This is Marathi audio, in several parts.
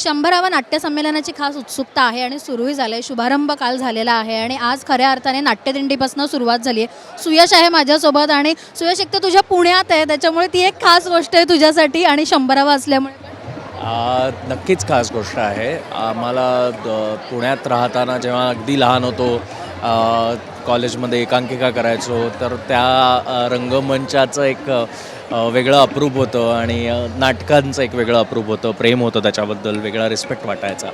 शंभरावं नाट्यसंमेलनाची खास उत्सुकता आहे आणि सुरूही झालं आहे शुभारंभ काल झालेला आहे आणि आज खऱ्या अर्थाने नाट्यदिंडीपासून सुरुवात झाली आहे सुयश आहे माझ्यासोबत आणि सुयश एक तर तुझ्या पुण्यात आहे त्याच्यामुळे ती एक खास गोष्ट आहे तुझ्यासाठी आणि शंभरावं असल्यामुळे. नक्कीच खास गोष्ट आहे. आम्हाला द- पुण्यात राहताना जेव्हा अगदी लहान होतो कॉलेजमध्ये एकांकिका करायचो तर त्या रंगमंचाचं एक वेगळं अप्रूप होतं आणि नाटकांचं एक वेगळं अप्रूप होतं प्रेम होतं त्याच्याबद्दल वेगळा रिस्पेक्ट वाटायचा.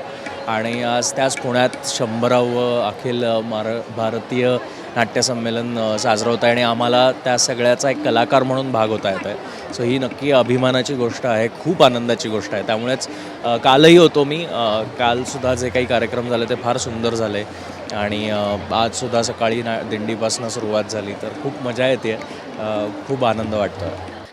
आणि आज त्याच पुण्यात शंभरावं अखिल मार भारतीय नाट्यसंमेलन साजरं होतं आहे आणि आम्हाला त्या सगळ्याचा एक कलाकार म्हणून भाग होता येतो आहे सो ही नक्की अभिमानाची गोष्ट आहे खूप आनंदाची गोष्ट आहे. त्यामुळेच कालही होतो मी कालसुद्धा जे काही कार्यक्रम झाले ते फार सुंदर झाले. आणि आजसुद्धा सकाळी ना दिंडीपासून सुरुवात झाली तर खूप मजा येते खूप आनंद वाटतो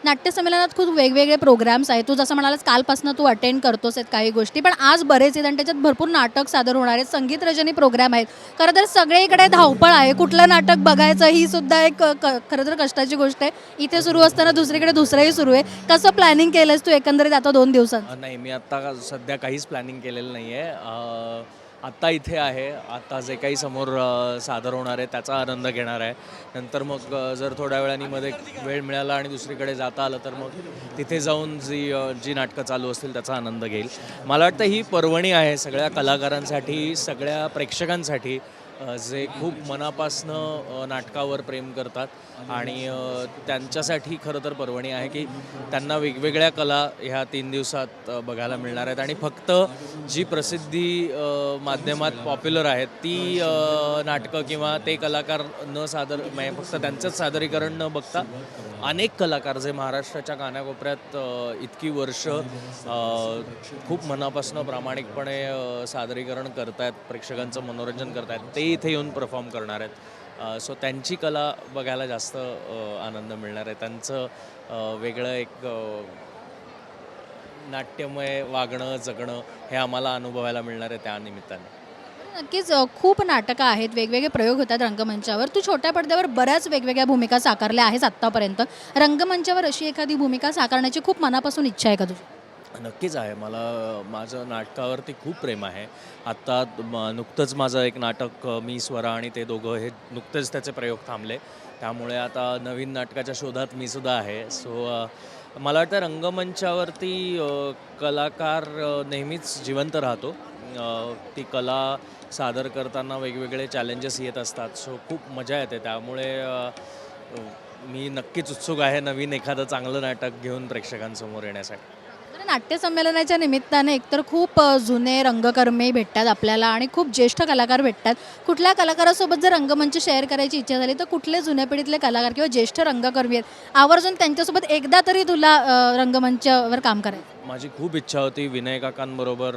नाट्यसंमेलनात खूप वेगवेगळे प्रोग्राम्स आहेत. तू जसं म्हणालास कालपासून तू अटेंड करतोस आहेत काही गोष्टी पण आज बरेच आहेत आणि त्याच्यात भरपूर नाटक सादर होणार आहेत. संगीत रजनी प्रोग्राम आहेत. खरं तर सगळीकडे धावपळ आहे. कुठलं नाटक बघायचं ही सुद्धा एक क- खरं तर कष्टाची गोष्ट आहे. इथे सुरू असताना दुसरीकडे दुसरंही सुरू आहे. कसं प्लॅनिंग केलंस तू एकंदरीत आता दोन दिवसात? नाही मी आत्ता सध्या काहीच प्लॅनिंग केलेलं नाही आहे आत्ता इथे आहे. आत्ता जे काही समोर सादर होणार आहे त्याचा आनंद घेणार आहे. नंतर मग जर थोड्या वेळाने मध्ये वेळ मिळाला आणि दुसरीकडे जाता आलं तर मग तिथे जाऊन जी जी नाटकं चालू असतील त्याचा आनंद घेईल. मला वाटतं ही पर्वणी आहे सगळ्या कलाकारांसाठी सगळ्या प्रेक्षकांसाठी. जे खूप मनापासनं नाटकावर प्रेम करतात आणि त्यांच्यासाठी खरं तर पर्वणी आहे की त्यांना वेगवेगळ्या कला ह्या तीन दिवसात बघायला मिळणार आहेत. आणि फक्त जी प्रसिद्धी माध्यमात पॉप्युलर आहेत ती नाटकं किंवा ते कलाकार न सादर म्हणजे फक्त त्यांचंच सादरीकरण न बघता अनेक कलाकार जे महाराष्ट्राच्या कानाकोपऱ्यात इतकी वर्ष खूप मनापासून प्रामाणिकपणे सादरीकरण करतायत प्रेक्षकांचं मनोरंजन करतायत ते इथे येऊन परफॉर्म करणार आहेत. सो त्यांची कला बघायला जास्त आनंद मिळणार आहे. त्यांचं वेगळं एक नाट्यमय वागणं जगणं हे आम्हाला अनुभवायला मिळणार आहे त्या निमित्ताने. नक्कीच खूप नाटकं आहेत वेगवेगळे प्रयोग होतात रंगमंचावर. तू छोट्या पडद्यावर बऱ्याच वेगवेगळ्या भूमिका साकारल्या आहेस आत्तापर्यंत. रंगमंचावर अशी एखादी भूमिका साकारण्याची खूप मनापासून इच्छा आहे का तुझी? नक्कीच आहे. मला माझं नाटकावरती खूप प्रेम आहे. आत्ता म- नुकतंच माझं एक नाटक मी स्वरा आणि ते दोघं हे नुकतेच त्याचे प्रयोग थांबले. त्यामुळे आता नवीन नाटकाच्या शोधात मी सुद्धा आहे. सो मला वाटतं रंगमंचावरती कलाकार नेहमीच जिवंत राहतो. ती कला सादर करताना वेगवेगळे चॅलेंजेस येत असतात. सो खूप मजा येते. त्यामुळे मी नक्कीच उत्सुक आहे नवीन एखादं चांगलं नाटक घेऊन प्रेक्षकांसमोर येण्यासाठी. नाट्यसंमेलनाच्या निमित्ताने एकतर खूप जुने रंगकर्मी भेटतात आपल्याला आणि खूप ज्येष्ठ कलाकार भेटतात. कुठल्या कलाकारासोबत जर रंगमंच शेअर करायची इच्छा झाली तर कुठले जुन्या पिढीतले कलाकार किंवा ज्येष्ठ रंगकर्मी आहेत? आवर्जून त्यांच्यासोबत एकदा तरी तुला रंगमंचावर काम करायचं. माझी खूप इच्छा होती विनय काकांबरोबर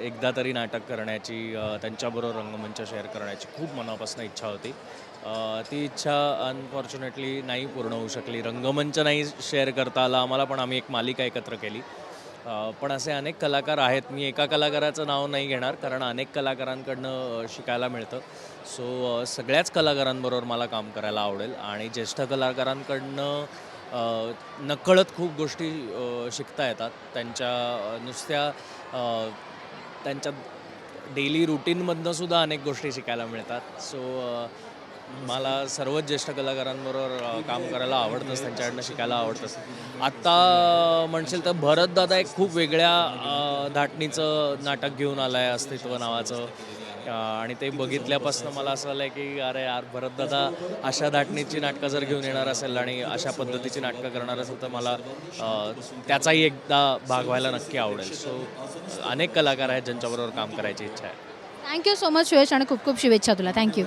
एकदा तरी नाटक करण्याची त्यांच्याबरोबर रंगमंच शेअर करण्याची. खूप मनापासून इच्छा होती. ती इच्छा अनफॉर्च्युनेटली नाही पूर्ण होऊ शकली. रंगमंच नाही शेअर करता आला आम्हाला पण आम्ही एक मालिका एकत्र केली. पण असे अनेक कलाकार आहेत. मी एका कलाकाराचं नाव नाही घेणार कारण अनेक कलाकारांकडनं शिकायला मिळतं. सो सगळ्याच कलाकारांबरोबर मला काम करायला आवडेल. आणि ज्येष्ठ कलाकारांकडनं नकळत खूप गोष्टी शिकता येतात. त्यांच्या नुसत्या त्यांच्या डेली रुटीनमधनं सुद्धा अनेक गोष्टी शिकायला मिळतात. सो मला सर्वच ज्येष्ठ कलाकारांबरोबर काम करायला आवडतंच त्यांच्याकडनं शिकायला आवडतंच. आत्ता म्हणशील तर भरतदादा एक खूप वेगळ्या धाटणीचं नाटक घेऊन आलं आहे अस्तित्व नावाचं. आणि ते बघितल्यापासून मला असं आलं आहे की अरे यार भरतदादा अशा धाटणीची नाटकं जर घेऊन येणार असेल आणि अशा पद्धतीची नाटकं करणार असेल तर मला त्याचाही एकदा भाग व्हायला नक्की आवडेल. सो अनेक कलाकार आहेत ज्यांच्याबरोबर काम करायची इच्छा आहे. थँक्यू सो मच सुयश आणि खूप खूप शुभेच्छा तुला. थँक्यू